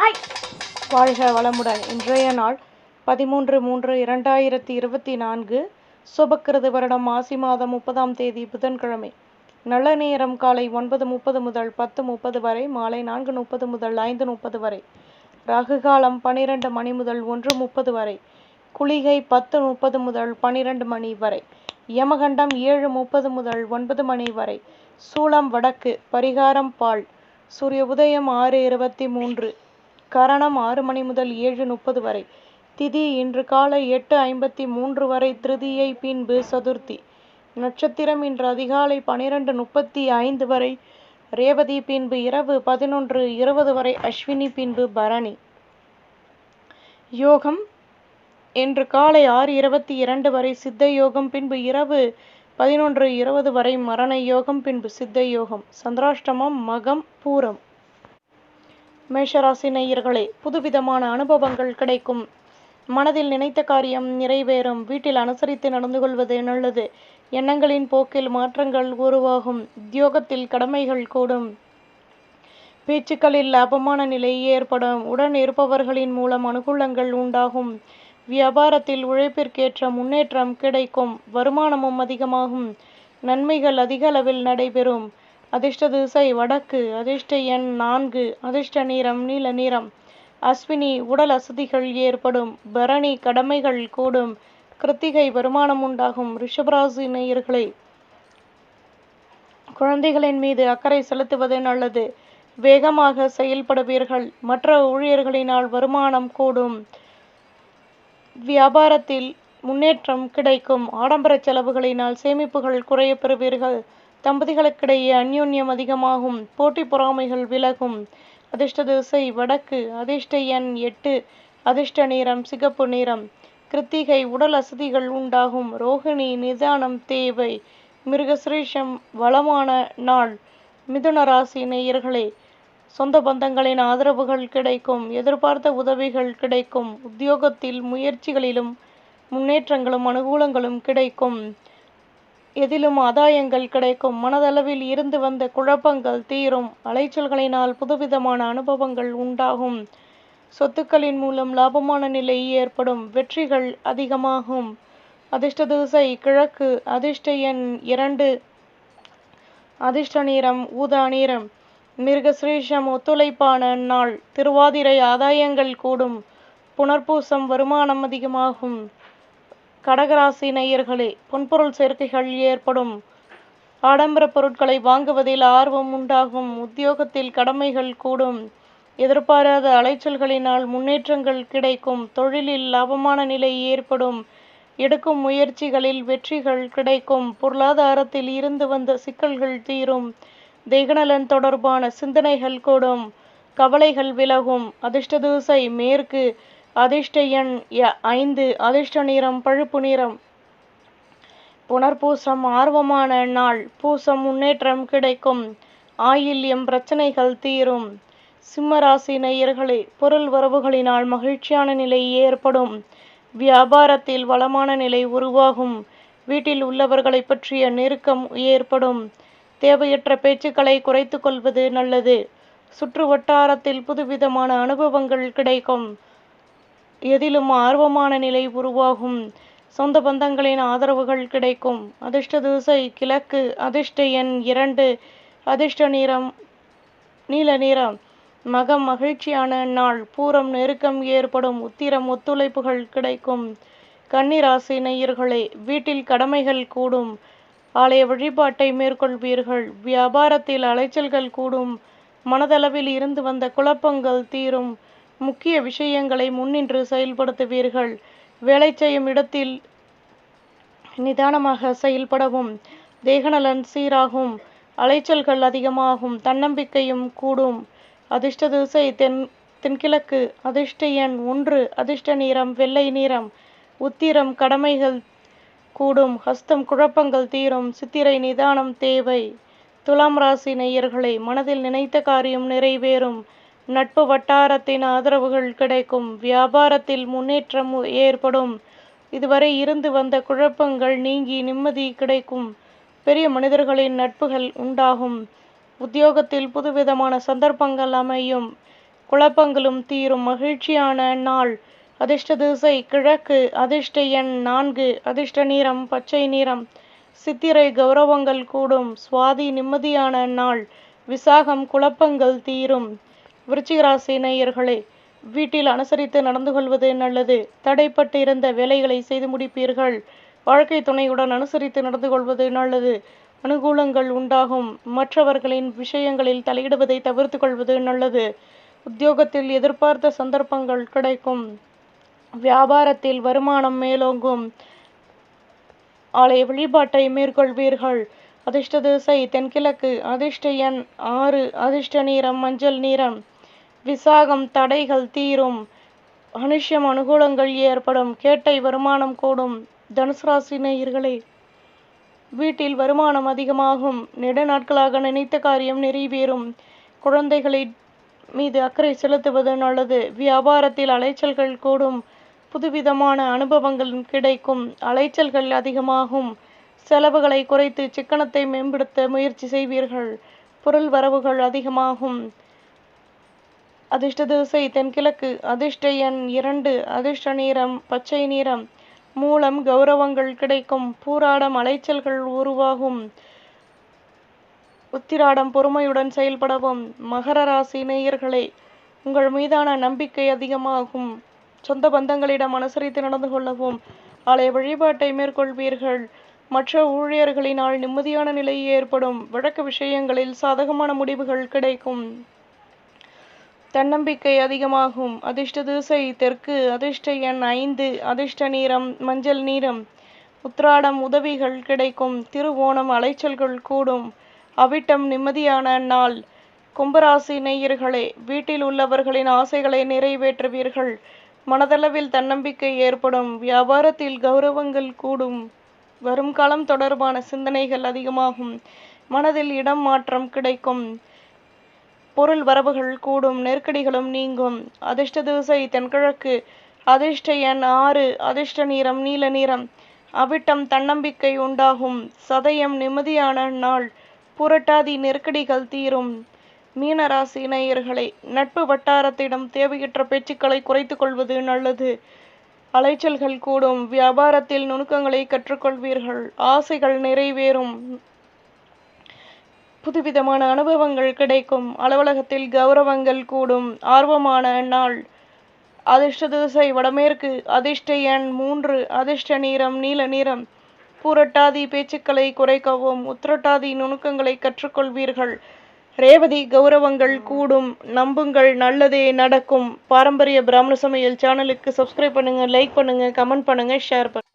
Hi. வாழ்க வளமுடன் இன்றைய நாள் பதிமூன்று மூன்று இரண்டாயிரத்தி இருபத்தி நான்கு. சுபக்கிருது வருடம் மாசி மாதம் முப்பதாம் தேதி புதன்கிழமை. நல்ல நேரம் காலை ஒன்பது முப்பது முதல் பத்து முப்பது வரை மாலை நான்கு முப்பது முதல் ஐந்து முப்பது வரை. ராகு காலம் பனிரெண்டு மணி முதல் ஒன்று முப்பது வரை. குளிகை பத்து முப்பது முதல் பனிரெண்டு மணி வரை. யமகண்டம் ஏழு முப்பது முதல் ஒன்பது மணி வரை. சூளம் வடக்கு பரிகாரம் பால். சூரிய உதயம் ஆறு இருபத்தி மூன்று. கரணம் ஆறு மணி முதல் ஏழு முப்பது வரை. திதி இன்று காலை எட்டு ஐம்பத்தி மூன்று வரை திருதியை பின்பு சதுர்த்தி. நட்சத்திரம் இன்று அதிகாலை பனிரெண்டு முப்பத்தி ஐந்து வரை ரேவதி பின்பு இரவு பதினொன்று இருபது வரை அஸ்வினி பின்பு பரணி. யோகம் இன்று காலை ஆறு இருபத்தி இரண்டு வரை சித்த யோகம் பின்பு இரவு பதினொன்று இருபது வரை மரண யோகம் பின்பு சித்த யோகம். சந்திராஷ்டமம் மகம் பூரம். மேஷராசி நேயர்களே புதுவிதமான அனுபவங்கள் கிடைக்கும். மனதில் நினைத்த காரியம் நிறைவேறும். வீட்டில் அனுசரித்து நடந்து கொள்வது நல்லது. எண்ணங்களின் போக்கில் மாற்றங்கள் உருவாகும். உத்தியோகத்தில் கடமைகள் கூடும். பேச்சுக்களில் லாபமான நிலை ஏற்படும். உடன் இருப்பவர்களின் மூலம் அனுகூலங்கள் உண்டாகும். வியாபாரத்தில் உழைப்பிற்கேற்ற முன்னேற்றம் கிடைக்கும். வருமானமும் அதிகமாகும். நன்மைகள் அதிக அளவில் நடைபெறும். அதிர்ஷ்ட திசை வடக்கு அதிர்ஷ்ட எண் நான்கு அதிர்ஷ்ட நிறம் நீல நிறம். அஸ்வினி உடல் அசதிகள் ஏற்படும் பரணி கடமைகள் கூடும் கிருத்திகை வருமானம் உண்டாகும் ரிஷபராசி நேயர்களே. குழந்தைகளின் மீது அக்கறை செலுத்துவது நல்லது. வேகமாக செயல்படுவீர்கள். மற்ற ஊழியர்களினால் வருமானம் கூடும். வியாபாரத்தில் முன்னேற்றம் கிடைக்கும். ஆடம்பர செலவுகளினால் சேமிப்புகள் குறைய பெறுவீர்கள். தம்பதிகளுக்கிடையே அந்யோன்யம் அதிகமாகும். போட்டி பொறாமைகள் விலகும். அதிர்ஷ்ட திசை வடக்கு. அதிர்ஷ்ட எண் எட்டு. அதிர்ஷ்ட நிறம் சிகப்பு நிறம். கிருத்திகை உடல் அசதிகள் உண்டாகும். ரோகிணி நிதானம் தேவை. மிருகசிரீஷம் வளமான நாள். மிதுன ராசி நேயர்களே சொந்த பந்தங்களின் ஆதரவுகள் கிடைக்கும். எதிர்பார்த்த உதவிகள் கிடைக்கும். உத்தியோகத்தில் முயற்சிகளிலும் முன்னேற்றங்களும் அனுகூலங்களும் கிடைக்கும். எதிலும் ஆதாயங்கள் கிடைக்கும். மனதளவில் இருந்து வந்த குழப்பங்கள் தீரும். அலைச்சல்களினால் புதுவிதமான அனுபவங்கள் உண்டாகும். சொத்துக்களின் மூலம் லாபமான நிலை ஏற்படும். வெற்றிகள் அதிகமாகும். அதிர்ஷ்ட திசை கிழக்கு. அதிர்ஷ்ட எண் இரண்டு. அதிர்ஷ்ட நிறம் ஊதா நிறம். மிருகசிரீஷம் ஒத்துழைப்பான நாள். திருவாதிரை ஆதாயங்கள் கூடும். புனர்பூசம் வருமானம் அதிகமாகும். கடகராசி நேயர்களே பொன்பொருள் சேர்க்கைகள் ஏற்படும். ஆடம்பர பொருட்களை வாங்குவதில் ஆர்வம் உண்டாகும். உத்தியோகத்தில் கடமைகள் கூடும். எதிர்பாராத அலைச்சல்களினால் முன்னேற்றங்கள் கிடைக்கும். தொழிலில் லாபமான நிலை ஏற்படும். எடுக்கும் முயற்சிகளில் வெற்றிகள் கிடைக்கும். பொருளாதாரத்தில் இருந்து வந்த சிக்கல்கள் தீரும். தேகநலன் தொடர்பான சிந்தனைகள் கூடும். கவலைகள் விலகும். அதிர்ஷ்ட தூசை மேற்கு அதிர்ஷ்ட எண் ஐந்து அதிர்ஷ்ட நிறம் பழுப்பு நிறம். புனர்பூசம் ஆர்வமான நாள் பூசம் முன்னேற்றம் கிடைக்கும். ஆயில்யம் பிரச்சனைகள் தீரும். சிம்மராசி நேயர்களே பொருள் வரவுகளினால் மகிழ்ச்சியான நிலை ஏற்படும். வியாபாரத்தில் வளமான நிலை உருவாகும். வீட்டில் உள்ளவர்களை பற்றிய நெருக்கம் ஏற்படும். தேவையற்ற பேச்சுக்களை குறைத்து கொள்வது நல்லது. சுற்று வட்டாரத்தில் புதுவிதமான அனுபவங்கள் கிடைக்கும். எதிலும் ஆர்வமான நிலை உருவாகும். சொந்த பந்தங்களின் ஆதரவுகள் கிடைக்கும். அதிர்ஷ்ட திசை கிழக்கு அதிர்ஷ்ட எண் இரண்டு அதிர்ஷ்ட நிறம் நீல நிறம். மகம் மகிழ்ச்சியான நாள். பூரம் நெருக்கம் ஏற்படும். உத்திரம் ஒத்துழைப்புகள் கிடைக்கும். கன்னிராசி நேயர்களே வீட்டில் கடமைகள் கூடும். ஆலய வழிபாட்டை மேற்கொள்வீர்கள். வியாபாரத்தில் அலைச்சல்கள் கூடும். மனதளவில் இருந்து வந்த குழப்பங்கள் தீரும். முக்கிய விஷயங்களை முன்னின்று செயல்படுத்துவீர்கள். வேலை செய்யும் இடத்தில் நிதானமாக செயல்படவும் தேகநலன் சீராகும் அலைச்சல்கள் அதிகமாகும் தன்னம்பிக்கையும் கூடும். அதிர்ஷ்ட திசை தென் தென்கிழக்கு அதிர்ஷ்ட எண் ஒன்று அதிர்ஷ்ட நிறம் வெள்ளை நிறம் உத்திரம் கடமைகள் கூடும் ஹஸ்தம் குழப்பங்கள் தீரும் சித்திரை நிதானம் தேவை. துலாம் ராசி நேயர்களை மனதில் நினைத்த காரியம் நிறைவேறும். நட்பு வட்டாரத்தின் ஆதரவுகள் கிடைக்கும். வியாபாரத்தில் முன்னேற்றம் ஏற்படும். இதுவரை இருந்து வந்த குழப்பங்கள் நீங்கி நிம்மதி கிடைக்கும். பெரிய மனிதர்களின் நட்புகள் உண்டாகும். உத்தியோகத்தில் புதுவிதமான சந்தர்ப்பங்கள் அமையும். குழப்பங்களும் தீரும். மகிழ்ச்சியான நாள். அதிர்ஷ்ட திசை கிழக்கு. அதிர்ஷ்ட எண் நான்கு. அதிர்ஷ்ட நிறம் பச்சை நிறம். சித்திரை கௌரவங்கள் கூடும். சுவாதி நிம்மதியான நாள். விசாகம் குழப்பங்கள் தீரும். விருச்சிகராசி நேயர்களே வீட்டில் அனுசரித்து நடந்து கொள்வது நல்லது. தடைப்பட்டு இருந்த வேலைகளை செய்து முடிப்பீர்கள். வாழ்க்கை துணையுடன் அனுசரித்து நடந்து கொள்வது நல்லது. அனுகூலங்கள் உண்டாகும். மற்றவர்களின் விஷயங்களில் தலையிடுவதை தவிர்த்து கொள்வது நல்லது. உத்தியோகத்தில் எதிர்பார்த்த சந்தர்ப்பங்கள் கிடைக்கும். வியாபாரத்தில் வருமானம் மேலோங்கும். ஆலய வழிபாட்டை மேற்கொள்வீர்கள். அதிர்ஷ்ட திசை தென்கிழக்கு. அதிர்ஷ்ட எண் ஆறு. அதிர்ஷ்ட நிறம் மஞ்சள் நிறம். விசாகம் தடைகள் தீரும். அனுஷ்யம் அனுகூலங்கள் ஏற்படும். கேட்டை வருமானம் கூடும். தனுசு ராசி நேயர்களே வீட்டில் வருமானம் அதிகமாகும். நெடு நாட்களாக நினைத்த காரியம் நிறைவேறும். குழந்தைகளை மீது அக்கறை செலுத்துவது நல்லது. வியாபாரத்தில் அலைச்சல்கள் கூடும். புதுவிதமான அனுபவங்கள் கிடைக்கும். அலைச்சல்கள் அதிகமாகும். செலவுகளை குறைத்து சிக்கனத்தை மேம்படுத்த முயற்சி செய்வீர்கள். பொருள் வரவுகள் அதிகமாகும். அதிர்ஷ்ட திசை தென்கிழக்கு அதிர்ஷ்ட எண் இரண்டு அதிர்ஷ்ட நிறம் பச்சை நிறம். மூலம் கௌரவங்கள் கிடைக்கும் பூராடம் அலைச்சல்கள் உருவாகும். உத்திராடம் பொறுமையுடன் செயல்படவும் மகர ராசி நேயர்களே உங்கள் மீதான நம்பிக்கை அதிகமாகும். சொந்த பந்தங்களிடம் அனுசரித்து நடந்து கொள்ளவும் ஆலய வழிபாட்டை மேற்கொள்வீர்கள். மற்ற ஊழியர்களினால் நிம்மதியான நிலை ஏற்படும். வழக்கு விஷயங்களில் சாதகமான முடிவுகள் கிடைக்கும். தன்னம்பிக்கை அதிகமாகும். அதிர்ஷ்ட திசை தெற்கு அதிர்ஷ்ட எண் ஐந்து அதிர்ஷ்ட நீரம் மஞ்சள் நீரம் உத்ராடம் உதவிகள் கிடைக்கும். திருவோணம் அலைச்சல்கள் கூடும். அவிட்டம் நிம்மதியான நாள். கும்பராசி நேயர்களே வீட்டில் உள்ளவர்களின் ஆசைகளை நிறைவேற்றுவீர்கள். மனதளவில் தன்னம்பிக்கை ஏற்படும். வியாபாரத்தில் கௌரவங்கள் கூடும். வரும் காலம் தொடர்பான சிந்தனைகள் அதிகமாகும். மனதில் இடம் மாற்றம் கிடைக்கும். பொருள் வரவுகள் கூடும் நெருக்கடிகளும் நீங்கும். அதிர்ஷ்ட திசை தென்கிழக்கு அதிர்ஷ்ட எண் ஆறு அதிர்ஷ்ட நிறம் நீல நிறம். அவிட்டம் தன்னம்பிக்கை உண்டாகும். சதயம் நிம்மதியான நாள். புரட்டாதி நெருக்கடிகள் தீரும். மீனராசி நேயர்களை நட்பு வட்டாரத்திடம் தேவையற்ற பேச்சுக்களை குறைத்து கொள்வது நல்லது. அலைச்சல்கள் கூடும். வியாபாரத்தில் நுணுக்கங்களை கற்றுக்கொள்வீர்கள். ஆசைகள் நிறைவேறும். புதுவிதமான அனுபவங்கள் கிடைக்கும். அலுவலகத்தில் கௌரவங்கள் கூடும். ஆர்வமான நாள். அதிர்ஷ்ட திசை வடமேற்கு. அதிர்ஷ்ட எண் மூன்று. அதிர்ஷ்ட நிறம் நீல நிறம். பூரட்டாதி பேச்சுக்களை குறைக்கவும் உத்திரட்டாதி நுணுக்கங்களை கற்றுக்கொள்வீர்கள். ரேவதி கௌரவங்கள் கூடும். நம்புங்கள் நல்லதே நடக்கும். பாரம்பரிய பிராமண சமையல் சேனலுக்கு சப்ஸ்கிரைப் பண்ணுங்க லைக் பண்ணுங்க கமெண்ட் பண்ணுங்க ஷேர் பண்ணுங்கள்